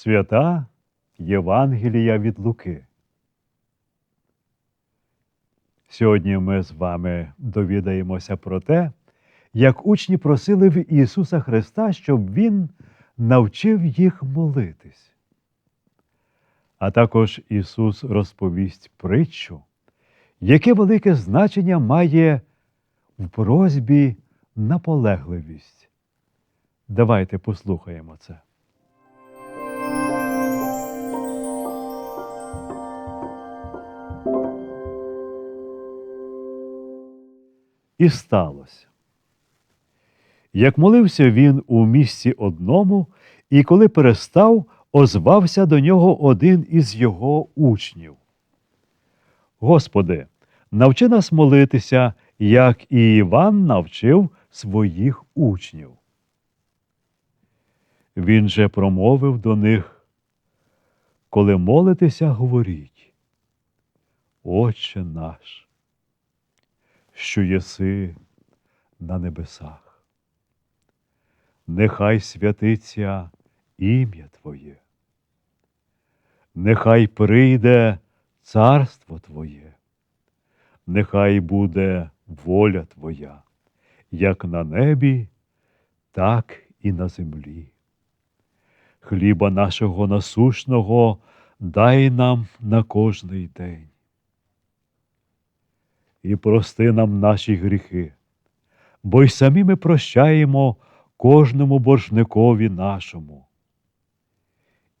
Свята Євангелія від Луки. Сьогодні ми з вами довідаємося про те, як учні просили в Ісуса Христа, щоб Він навчив їх молитись. А також Ісус розповість притчу, яке велике значення має в просьбі наполегливість. Давайте послухаємо це. І сталося. Як молився він у місці одному, і коли перестав, озвався до нього один із його учнів. Господи, навчи нас молитися, як і Іван навчив своїх учнів. Він же промовив до них, коли молитеся, говоріть, Отче наш, що єси на небесах. Нехай святиться ім'я Твоє, нехай прийде царство Твоє, нехай буде воля Твоя, як на небі, так і на землі. Хліба нашого насушного дай нам на кожний день. І прости нам наші гріхи, бо й самі ми прощаємо кожному боржникові нашому.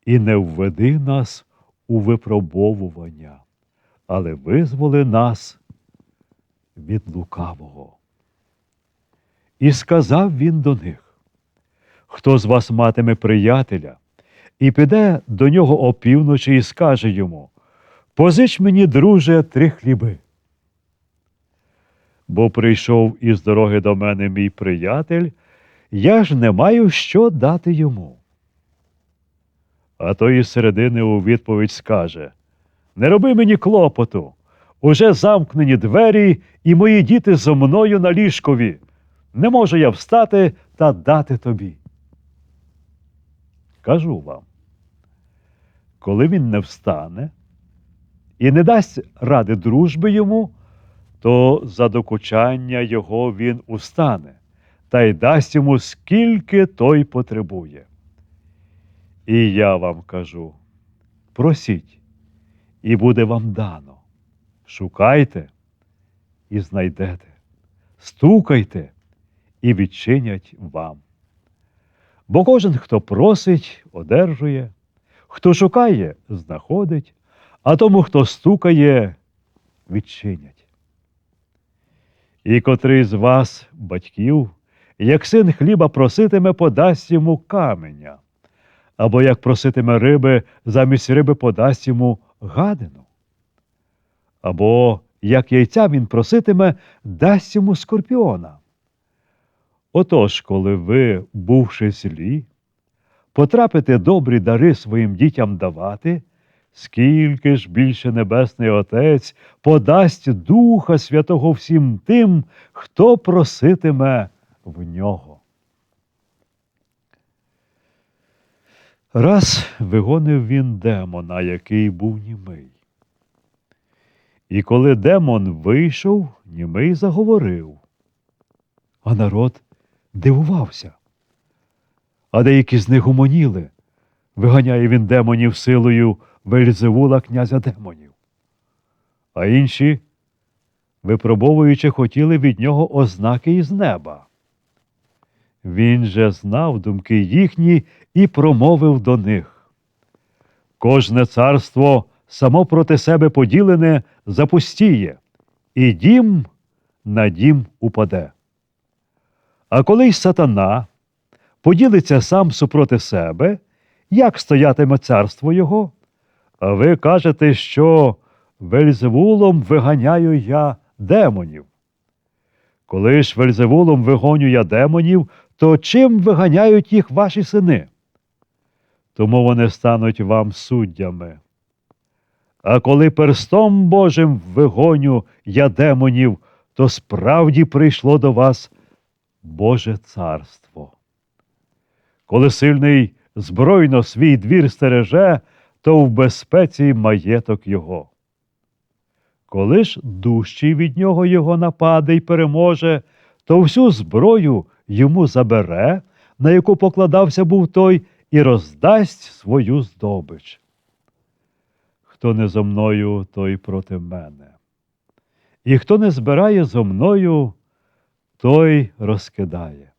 І не введи нас у випробовування, але визволи нас від лукавого. І сказав він до них: Хто з вас матиме приятеля, і піде до нього опівночі і скаже йому: Позич мені, друже, три хліби. Бо прийшов із дороги до мене мій приятель, я ж не маю що дати йому. А той із середини у відповідь скаже: Не роби мені клопоту, уже замкнені двері, і мої діти зо мною на ліжкові. Не можу я встати та дати тобі. Кажу вам, коли він не встане і не дасть ради дружби йому, то за докучання його він устане та й дасть йому скільки той потребує. І я вам кажу: просіть, і буде вам дано. Шукайте і знайдете, стукайте і відчинять вам. Бо кожен, хто просить, одержує, хто шукає, знаходить, а тому, хто стукає, відчинять. І котрий з вас, батьків, як син хліба проситиме, подасть йому каменя, або як проситиме риби, замість риби подасть йому гадину, або як яйця він проситиме, дасть йому скорпіона. Отож, коли ви, бувши злі, потрапите добрі дари своїм дітям давати, скільки ж більше Небесний Отець подасть Духа Святого всім тим, хто проситиме в нього. Раз вигонив він демона, який був німий. І коли демон вийшов, німий заговорив. А народ дивувався. А деякі з них гомоніли. Виганяє він демонів силою Вельзевула князя демонів. А інші, випробовуючи, хотіли від нього ознаки із неба. Він же знав думки їхні і промовив до них. Кожне царство само проти себе поділене запустіє, і дім на дім упаде. А коли й сатана поділиться сам супроти себе, як стоятиме царство його? А ви кажете, що Вельзевулом виганяю я демонів. Коли ж Вельзевулом вигоню я демонів, то чим виганяють їх ваші сини? Тому вони стануть вам суддями. А коли перстом Божим вигоню я демонів, то справді прийшло до вас Боже царство. Коли сильний збройно свій двір стереже, то в безпеці маєток його. Коли ж дужчий від нього його нападе й переможе, то всю зброю йому забере, на яку покладався був той, і роздасть свою здобич. Хто не зо мною, той проти мене. І хто не збирає зо мною, той розкидає.